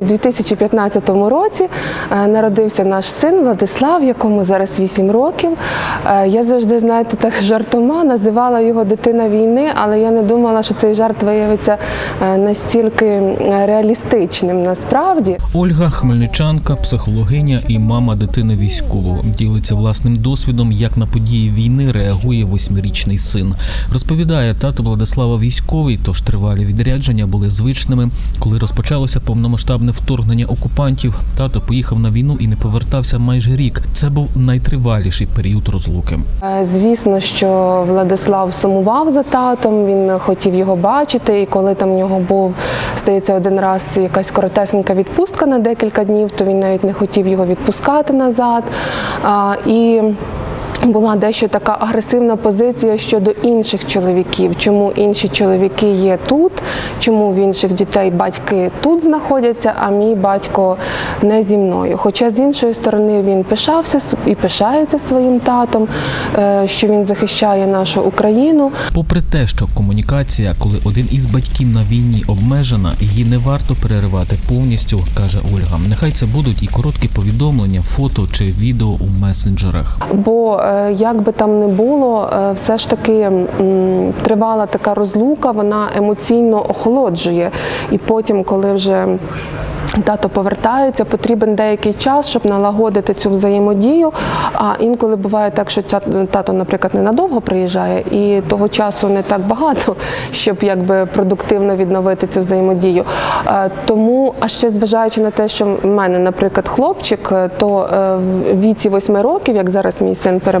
В 2015 році е, народився наш син Владислав, якому зараз 8 років. Е, Я завжди, знаєте, так жартома називала його дитина війни, але я не думала, що цей жарт виявиться е, настільки реалістичним насправді. Ольга хмельничанка, психологиня і мама дитини військового. Ділиться власним досвідом, як на події війни реагує восьмирічний син. Розповідає, тато Владислава військовий, тож тривалі відрядження були звичними. Коли розпочалося повномасштабне вторгнення окупантів, тато поїхав на війну і не повертався майже рік. Це був найтриваліший період розлуки. Е, Звісно, що Владислав сумував за татом, він хотів його бачити, і коли там в нього був, здається, один раз якась коротесенька відпустка на декілька днів, то він навіть не хотів його відпускати назад. І була дещо така агресивна позиція щодо інших чоловіків. Чому інші чоловіки є тут, чому в інших дітей батьки тут знаходяться, а мій батько не зі мною. Хоча з іншої сторони він пишався і пишається своїм татом, е, що він захищає нашу Україну. Попри те, що комунікація, коли один із батьків на війні обмежена, її не варто переривати повністю, каже Ольга. Нехай це будуть і короткі повідомлення, фото чи відео у месенджерах. Бо як би там не було, е, все ж таки тривала така розлука, вона емоційно охолоджує. І потім, коли вже тато повертається, потрібен деякий час, щоб налагодити цю взаємодію. А інколи буває так, що тато, наприклад, ненадовго приїжджає, і того часу не так багато, щоб якби продуктивно відновити цю взаємодію. Е, Тому, а ще зважаючи на те, що в мене, наприклад, хлопчик, е, то е, в віці восьми років, як зараз мій син перебуває,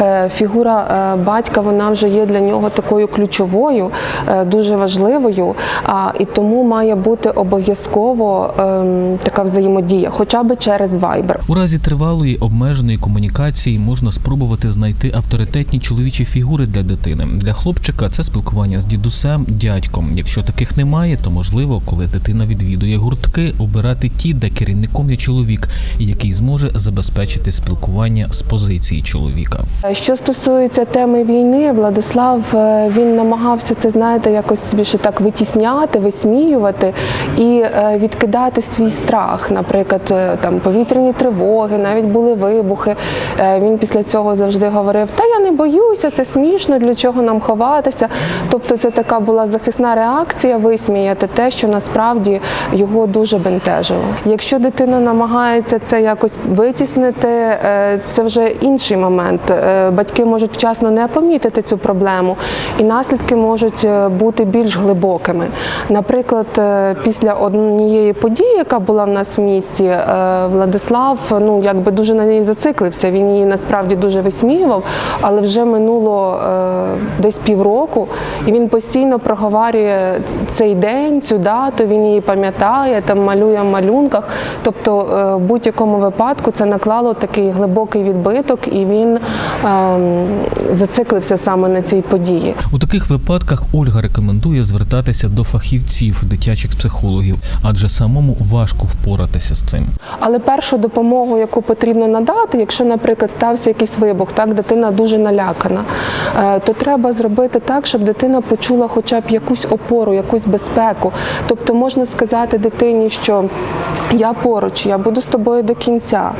е, фігура е, батька вона вже є для нього такою ключовою, е, дуже важливою. А і тому має бути обов'язково ем, така взаємодія, хоча б через Viber. У разі тривалої обмеженої комунікації можна спробувати знайти авторитетні чоловічі фігури для дитини. Для хлопчика це спілкування з дідусем, дядьком. Якщо таких немає, то можливо, коли дитина відвідує гуртки, обирати ті, де керівником є чоловік, який зможе забезпечити спілкування з позиції чоловіка. Що стосується теми війни, Владислав е, він намагався це, знаєте, якось більше так витісняти, висміювати і е, відкидати свій страх. Наприклад, е, там повітряні тривоги, навіть були вибухи. Він після цього завжди говорив: Та я не боюся, це смішно, для чого нам ховатися. Тобто, це така була захисна реакція висміяти те, що насправді його дуже бентежило. Якщо дитина намагається це якось витіснити, це вже інший момент. Е, Батьки можуть вчасно не помітити цю проблему, і наслідки можуть е, бути більш глибокими. Наприклад, е, після однієї події, яка була в нас в місті, Владислав ну якби дуже на ній зациклився. Він її насправді дуже висміював, але вже минуло десь півроку, і він постійно проговорює цей день, цю дату. Він її пам'ятає, там малює в малюнках. Тобто, в будь-якому випадку це наклало такий глибокий відбиток, і він ем, зациклився саме на цій події. У таких випадках Ольга рекомендує звертатися до фахівців, дитячих психологів, адже самому важко впоратися з цим. Але першу допомогу, яку потрібно надати, якщо, наприклад, стався якийсь вибух, так дитина дуже налякана, е, то треба зробити так, щоб дитина почула хоча б якусь опору, якусь безпеку. Тобто можна сказати дитині, що я поруч, я буду з тобою до кінця.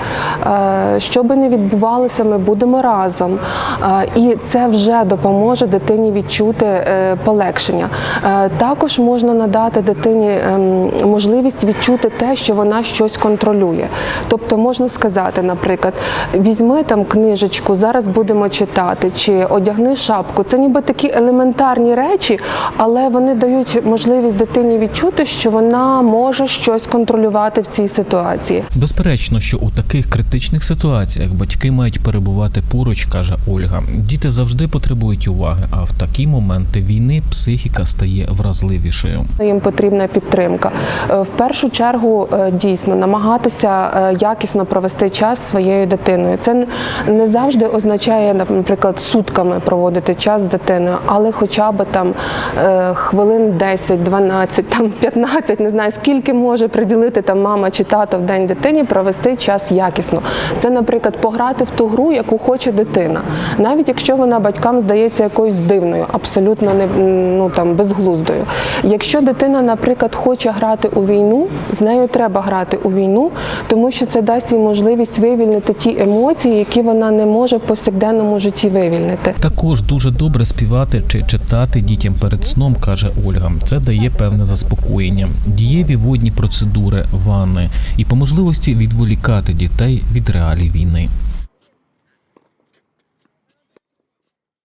Е, Що би не відбувалося, ми будемо разом. Е, І це вже допоможе дитині відчути е, полегшення. Також можна надати дитині ем, можливість відчути те, що вона щось контролює. Тобто можна сказати, наприклад, візьми там книжечку, зараз будемо читати, чи одягни шапку. Це ніби такі елементарні речі, але вони дають можливість дитині відчути, що вона може щось контролювати в цій ситуації. Безперечно, що у таких критичних ситуаціях батьки мають перебувати поруч, каже Ольга. Діти завжди потребують уваги, а в такі моменти війни психіка стає вразливішою. Їм потрібна підтримка. Е, В першу чергу е, дійсно намагатися е, якісно провести час своєю дитиною. Це не завжди означає, наприклад, сутками проводити час з дитиною, але хоча б там хвилин 10, 12, там 15, не знаю, скільки може приділити там мама чи тато в день дитині, провести час якісно. Це, наприклад, пограти в ту гру, яку хоче дитина, навіть якщо вона батькам здається якоюсь дивною, абсолютно не ну там безглуздою. Якщо дитина, наприклад, хоче грати у війну, з нею треба грати у війну, тому що це дасть їй можливість вивільнити ті емоції, які вона не може в повсякденному житті вивільнити. Також дуже добре співати чи читати дітям перед сном, каже Ольга. Це дає певне заспокоєння, дієві водні процедури, ванни і по можливості відволікати дітей від реалій війни.